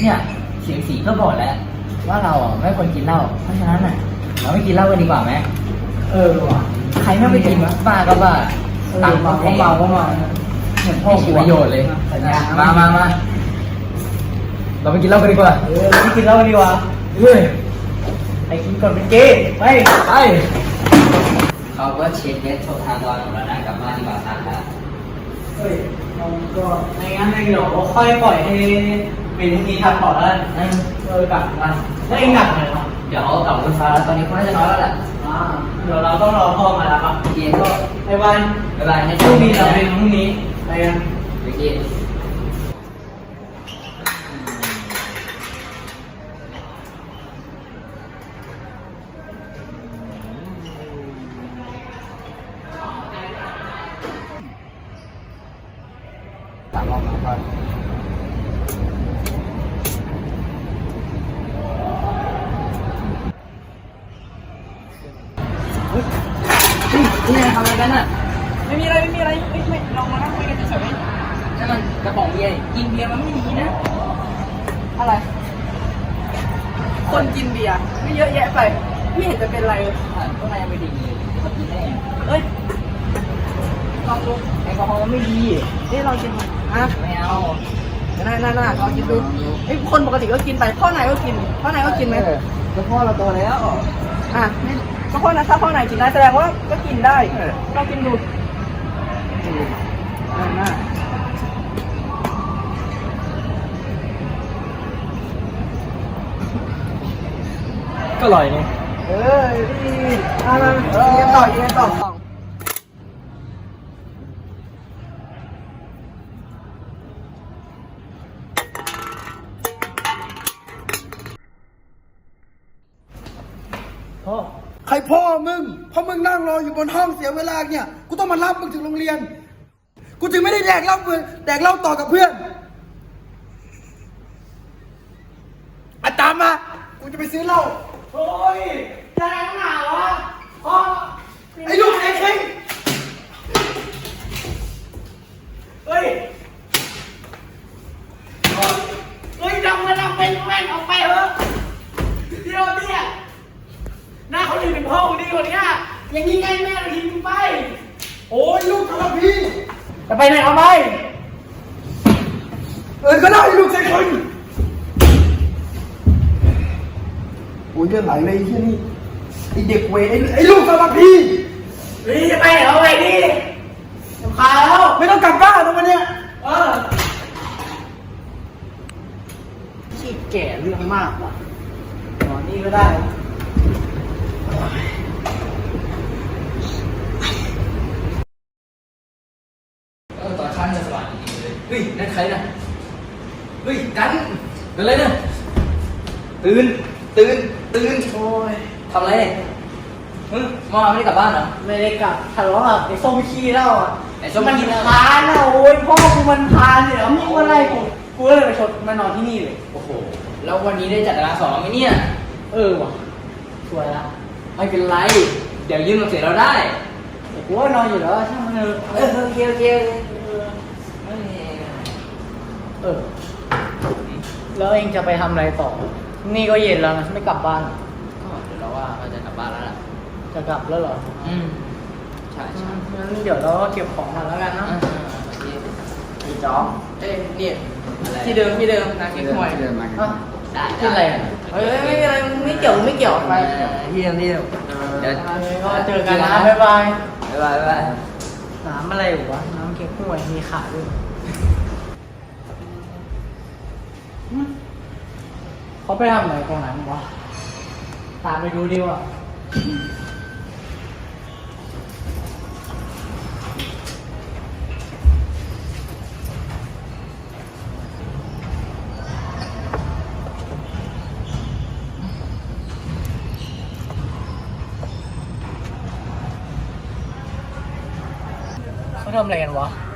เนี่ยเสียงสีก็บอกแล้ว ว่าเราอะไม่ควรกินเหล้าเพราะฉะนั้นอะ เราไม่กินเหล้ากันดีกว่าไหมเออว่ะใครไม่ไปกินบ้าก็บ้าเออตังค์เมาก็ก็เมาเมาก็ก็เมาเมาเหมือนพ่พ่ออกูกูประโยชน์เลยสัญญามามามาเราไปกินเหล้ากันดีกว่าเออเราไม่กินเหล้าดีกว่าเฮ้ยไปกินก่อนเป็นเกย์ไปไปเขาก็เช็คเน็ตโทรทางดอนของเรานะกลับบ้านดีกว่าทางแล้วเฮ้ยเราก็ในงั้นในเดี๋ยวค่อยปล่อยให้ เป็นพรุ่งนี้ทำต่อแล้วกันเออกลับมาแล้วเองกลับไหนวะเดี๋ยวกลับรถไฟแล้วตอนนี้เขาน่าจะน้อยแล้วแหละอ่าเดี๋ยวเราต้องรอพ่อมาแล้วครับโอเคก็ไอ้วันบ๊ายบายให้พรุ่งนี้เราเป็นพรุ่งนี้ไปกันเมื่อกี้ตามรอบมาก่อนนี่ไงทำอะ กันอะ ไม่มีอะไรไม่มีอะไรไม่ไม่ลองมานั่งคุยกันเฉยนั่นมันกระป๋องเบียร์กินเบียร์มันไม่ดีนะๆอะไร คนกินเบียร์ไม่เยอะแยะไป ไม่เห็นจะเป็นไรเลยผ่านข้างในไม่ดีเลยเขากินได้ไงเอ้ยลองดูแอลกอฮอล์ไม่ดีนี่ลองกินดูอะไม่เอาน่าน่าน่าลองกินดูไอ้ยคนปกติก็กินไปพ่อไหนายก็กินพ่อไหนายก็กินไหมก็พ่อเราโตแล้ว อะนี่ ก็พ่อนะถ้าพ่อไหนายกินได้แสดงว่าก็กินได้ลองกินดูน่าน่าก็อร่อยนี่เอ้ยดีอะมากินกันต่อกินกันต่อพ่อ ใครพ่อมึงเพราะมึงนั่งรออยู่บนห้องเสียเวลาเนี่ย กูต้องมารับมึงถึงโรงเรียน กูจึงไม่ได้แดกเหล้าเพื่อนแดกเหล้าต่อกับเพื่อนอะตามมา กูจะไปซื้อเหล้าโอ้ยแดกหนาวะพ่อ ไอ้ลูกไอ้เข่ง เฮ้ยเฮ้ยดำมาดำเป็นแม่งออกไปเถอะเดี๋ยวเนี่ยหน้าเขาอยู่ในห้องดีกว่านี้อย่างนี้ไงแม่เราทิ้งมึงไป โอ้ยลูกทรพีจะไปไหนเอาไปเออก็ได้ลูกไอ้เข่งโอ้ยเลือดไหลเลยไอ้เหี้ยนี่ไอ้เด็กเวรไอ้ไอ้ลูกทรพีเฮ้ยจะไปไหนเอาไปดิสำคาญแล้วไม่ต้องกลับบ้านแล้ววันเนี้ยเออขี้แก่เรื่องมากว่ะนอนนี่ก็ได้ เออตอนเช้าเนี่ยสว่างจริงๆเลยเฮ้ยนั่นใครนะเฮ้ยกันเป็นไรเนี่ยตื่นตื่นตื่นโอ้ยทำอะไรเนี่ยเฮ้ยเมื่อวานไม่ได้กลับบ้านเหรอ ไม่ได้กลับทะเลาะกับไอ้ส้มขี้เล่าอะไอ้ส้มมันขี้เหล้า พานอะโอ้ยพ่อกูมันพานเนี่ยแล้วมึงก็ไล่กูกูก็เลยไปชดมานอนที่นี่เลย โอ้โห แล้ววันนี้ได้จัดการสอนไหมเนี่ย เออว่ะสวยละไม่เป็นไร เดี๋ยวยืมหนังสือเราได้ แต่กูว่านอนอยู่แล้วช่างมันเถอะเออโอเคโอเคโอเคเออเออ แล้วเองจะไปทำอะไรต่อ นี่ก็เย็นแล้วนะไม่กลับบ้าน ก็เดี๋ยวเราว่าเราจะกลับบ้านแล้วล่ะจะกลับแล้วเหรออืมใช่ใช่งั้นเดี๋ยวเราก็เก็บของกันแล้วกันเนอ่าอะโอเคไอ้จ้องเอ้ยนี่อะไรที่เดิมที่เดิมนาคิดหวยที่เดิมมาอะได้ที่อะไรอะเฮ้ยไม่มีอะไรไม่เกี่ยวไม่เกี่ยวไปที่เดิมที่เดิมเดี๋ยวก็เจอกันนะบ๊ายบายบ๊ายบายบ๊ายบายน้ำอะไรอยู่วะน้ำเก๊กฮวยมีขาด้วยอืม เขาไปทำอะไรตรงไหนวะตามไปดูดีกว่าเขาทำอะไรกันวะ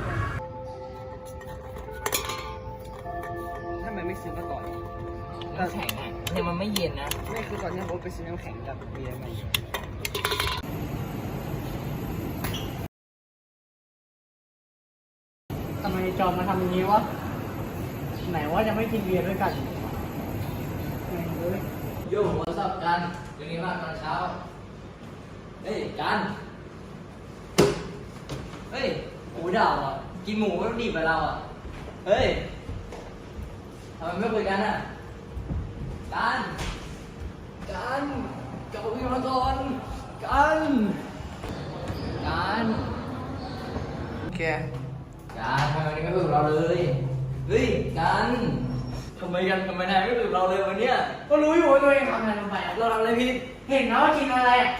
น้ำแข็งอะเนี่ยมันไม่เย็นนะไม่คือตอนนี้ผมไปซื้อน้ำแข็งกับเบียร์มาทำไมจอมมาทำอย่างนี้วะ ไหนว่าจะไม่กินเบียร์ด้วยกันกโย่หัวสับกันเป็นไงบ้างตอนเช้า เฮ้ยกัน เฮ้ยหมูดาวอะ กินหมูก็ดีไปเราอะ เฮ้ยทำไมไม่คุยกันอะ กันกันกลับมาคุยกันก่อนกันกันโอเคกันทำไมวันนี้ไม่คุยกับเราเลยเฮ้ยกันทำไมกันทำไมนายไม่คุยกับเราเลยวันเนี้ยก็รู้อยู่ว่าตัวเองทำอะไรลงไปอะเราทำอะไรผิดเห็นนะว่ากินอะไรอะ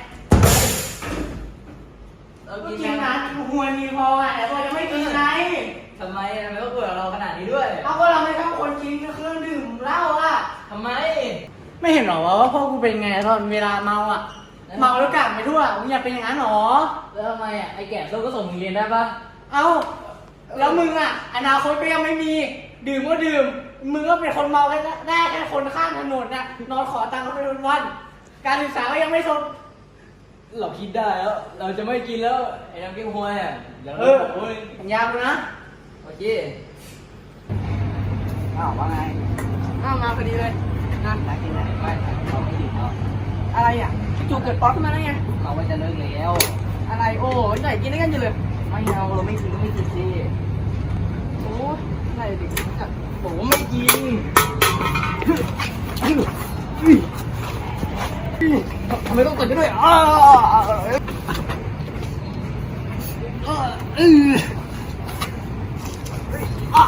เราก็กินกินนะนะหัวมีพออะแต่ตัวยังไม่กินไงทำไมทำไมต้องคุยกับเราขนาดนี้ด้วย เอาก็เราไม่ชอบคนกินเครื่องดื่มเหล้าอะ ทำไม ไม่เห็นหรอว่าพ่อกูเป็นไงตอนเวลาเมาอะ เมาแล้วกลับไปทั่วมึงอยากเป็นอย่างนั้นหรอ แล้วทำไมอะไอ้แก่ส้มก็ส่งมึงเรียนได้ปะเอ้า แล้วมึงอะ อนาคตก็ยังไม่มี ดื่มก็ดื่ม มึงก็เป็นคนเมาแค่ได้แค่คนข้างถนนน่ะ นอนขอตังค์เขาไปวันๆการศึกษาก็ยังไม่สมเราคิดได้แล้ว เราจะไม่กินแล้วไอ้น้ำเก๊กฮวยอะเดี๋ยวเอเราอโอ้ยสัญญากูนะโอเคอ้าวว่าไง อ้าวมาพอดีเลยนะน่ากินไหนไม่เราไม่ดื่มแล้วอะไรอะจู่ๆเกิดป๊อกขึ้นมาได้ไงเราว่าจะเลิกแล้ว อะไรโอ้ยไหนกินได้กันอยู่เลยไม่เอาเราไม่กินก็ไม่กินสิโอ้ยไหนดิผมไม่กินทำไมต้องตบกันด้วยอ้าวเอออะ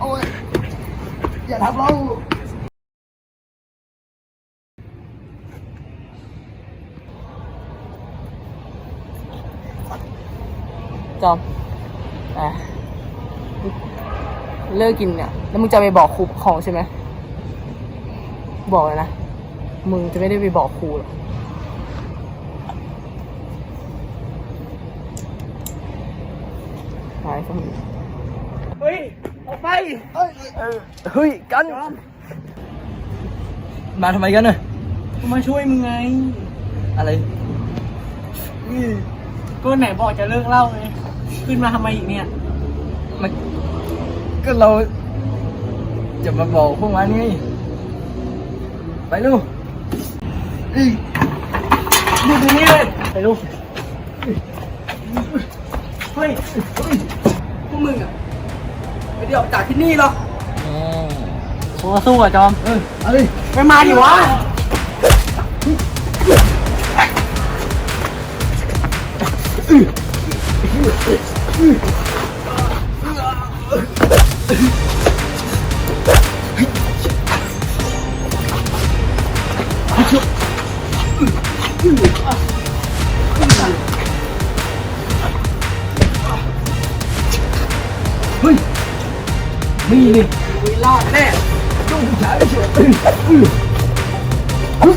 โอ้ยอย่า ทำเราจอมอะเลิกกินเนี่ย แล้วมึงจะไปบอกครูปกครองใช่ไหม บอกเลยนะ มึงจะไม่ได้ไปบอกครูหรอกหายสมเฮ้ย ไปเอ้ยเออเฮ้ยกันมาทำไมกันน่ะกูมาช่วยมึงไง อะไรก็ไหนบอกจะเลิกเล่าไงขึ้นมาทำไมอีกเนี่ยมันก็เรา จะมาบอกพวกมันไงไปลูกดูตรงนี้เลยไปลูกเฮ้ยพวกมึงอะ ไม่ได้ออกจากที่นี่หรอกโอ้สู้อะจอมเออเอาดิไม่มาดิวะเมีนี่มีรอดแน่ต้องผู้ชายไม่เชื่ออื้ออื้อ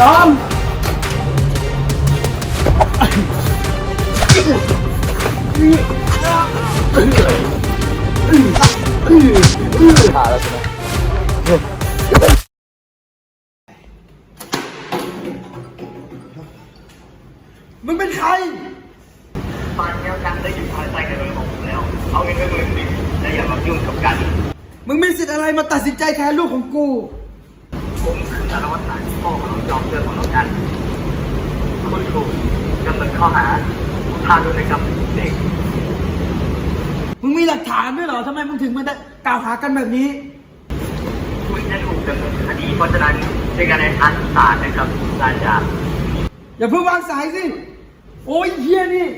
ยอมขาแล้วใช่ไหม มีสิทธิ์อะไรมาตัดสินใจแทนลูกของกู ผมคือสารวัตรสายพ่อของน้องจอมเพื่อนของน้องกันคุณถูกดำเนินข้อหาทารุณกรรมเด็ก มึงมีหลักฐานด้วยเหรอทำไมมึงถึงมากล่าวหากันแบบนี้ คุณจะถูกดำเนินคดีเพราะฉะนั้นในการในชั้นศาลนะครับอาจารย์อย่าเพิ่งวางสายสิ โอ้ยเฮียนี่